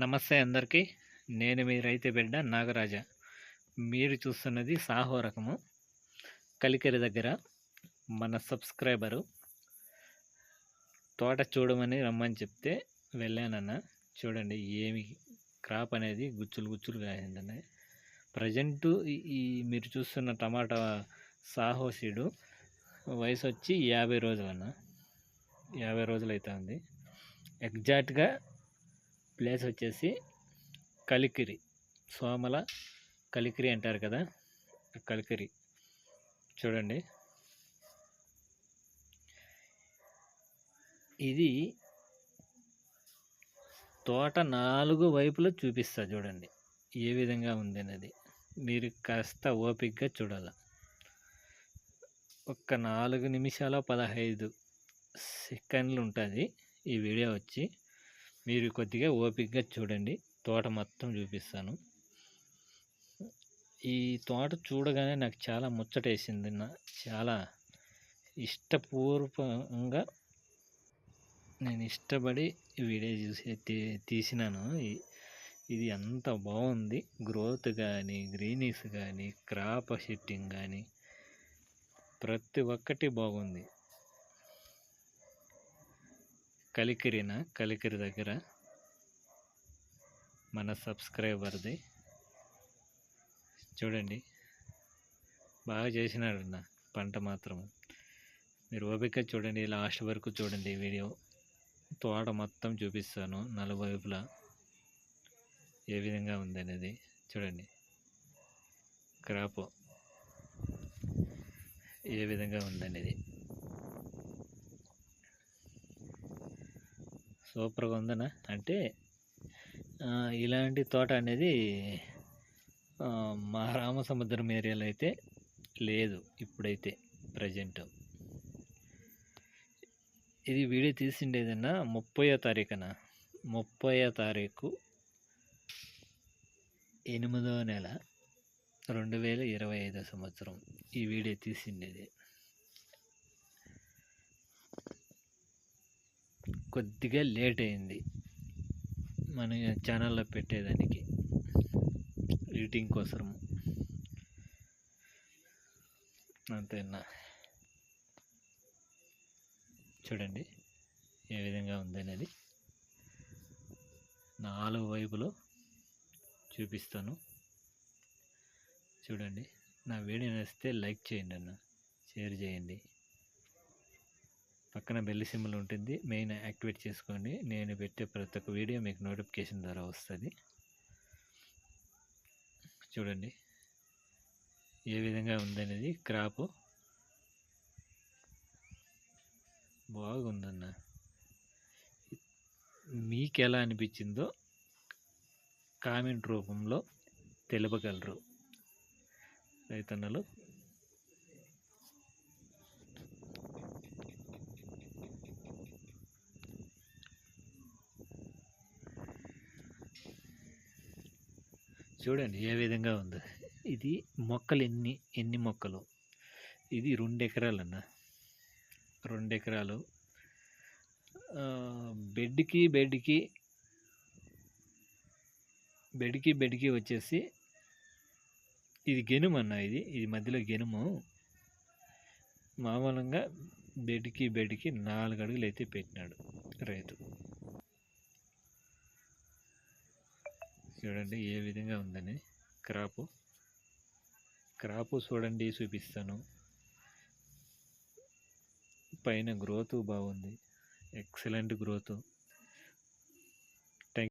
నమస్తే అందరికీ. నేను మీ రైతు బిడ్డ నాగరాజ. మీరు చూస్తున్నది సాహో రకము. కలికెరి దగ్గర మన సబ్స్క్రైబరు. తోట చూడమని రమ్మని చెప్తే వెళ్ళానన్న. చూడండి ఏమి క్రాప్ అనేది గుచ్చులు గుచ్చులు కాయిందన్న. ప్రజెంటు ఈ మీరు చూస్తున్న టమాటా సాహో సీడు వయసు వచ్చి యాభై రోజులు అన్న యాభై రోజులు అవుతుంది ఎగ్జాక్ట్గా ప్లేస్ వచ్చేసి కలికిరి. సోమల కలికిరి అంటారు కదా? కలికిరి. చూడండి. ఇది తోట నాలుగు వైపులా చూపిస్తా చూడండి. ఏ విధంగా ఉంది అనేది. మీరు కాస్త ఓపిక్గా చూడాలి. ఒక్క నాలుగు నిమిషాల పదహైదు సెకండ్లు ఉంటుంది ఈ వీడియో వచ్చి. మీరు కొద్దిగా ఓపికగా చూడండి. తోట మొత్తం చూపిస్తాను. ఈ తోట చూడగానే నాకు చాలా ముచ్చటేసింది. నా చాలా ఇష్టపూర్వకంగా నేను ఇష్టపడి వీడియో చూసి తీ- తీసినాను. ఇది అంత బాగుంది. గ్రోత్ కానీ గ్రీనీస్ కానీ క్రాప్ సెట్టింగ్ కానీ ప్రతి ఒక్కటి బాగుంది. కలికిరిన కలికిరి దగ్గర మన సబ్స్క్రైబర్ది. చూడండి బాగా చేసినాడు పంట మాత్రం మీరు ఓపిక చూడండి లాస్ట్ వరకు చూడండి వీడియో. తోట మొత్తం చూపిస్తాను నలువైపులా ఏ విధంగా ఉంది అనేది చూడండి. క్రాప్ ఏ విధంగా ఉందనేది. సూపర్గా ఉందనా అంటే ఇలాంటి తోట అనేది మా రామసముద్రం ఏరియాలో అయితే లేదు ఇప్పుడైతే ప్రజెంట్. ఇది వీడియో తీసిండేదన్నా ముప్పయో తారీఖున. ముప్పయో తారీఖు ఎనిమిదో నెల రెండు వేల ఇరవై ఐదో సంవత్సరం ఈ వీడియో తీసిండేది కొద్దిగా లేట్ అయింది. మన ఛానల్లో పెట్టేదానికి ఎడిటింగ్ కోసము. అంతేనా? చూడండి ఏ విధంగా ఉందనేది. నాలుగు వైపులో చూపిస్తాను. చూడండి నా వీడియో నచ్చితే లైక్ చేయండి అన్న. షేర్ చేయండి. పక్కన బెల్ సింబల్ ఉంటుంది. మెయిన్ యాక్టివేట్ చేసుకోండి. నేను పెట్టే ప్రతి ఒక్క వీడియో మీకు నోటిఫికేషన్ ద్వారా వస్తుంది. చూడండి. ఏ విధంగా ఉందనేది క్రాప్. బాగుందన్న. మీకు ఎలా అనిపించిందో కామెంట్ రూపంలో తెలుపగలరు. రైతన్నలు చూడండి ఏ విధంగా ఉందో. ఇది మొక్కలు ఎన్ని ఎన్ని మొక్కలు? ఇది రెండు ఎకరాలు అన్న రెండు ఎకరాలు. బెడ్కి బెడ్కి బెడ్కి బెడ్కి వచ్చేసి ఇది గెనుము అన్న ఇది. ఇది మధ్యలో గెనుము. మామూలుగా బెడ్కి బెడ్కి నాలుగు అడుగులు అయితే పెట్టినాడు రైతు. చూడండి ఏ విధంగా ఉందని. క్రాపు. క్రాపు చూడండి చూపిస్తాను. పైన గ్రోత్ బాగుంది. Excellent growth.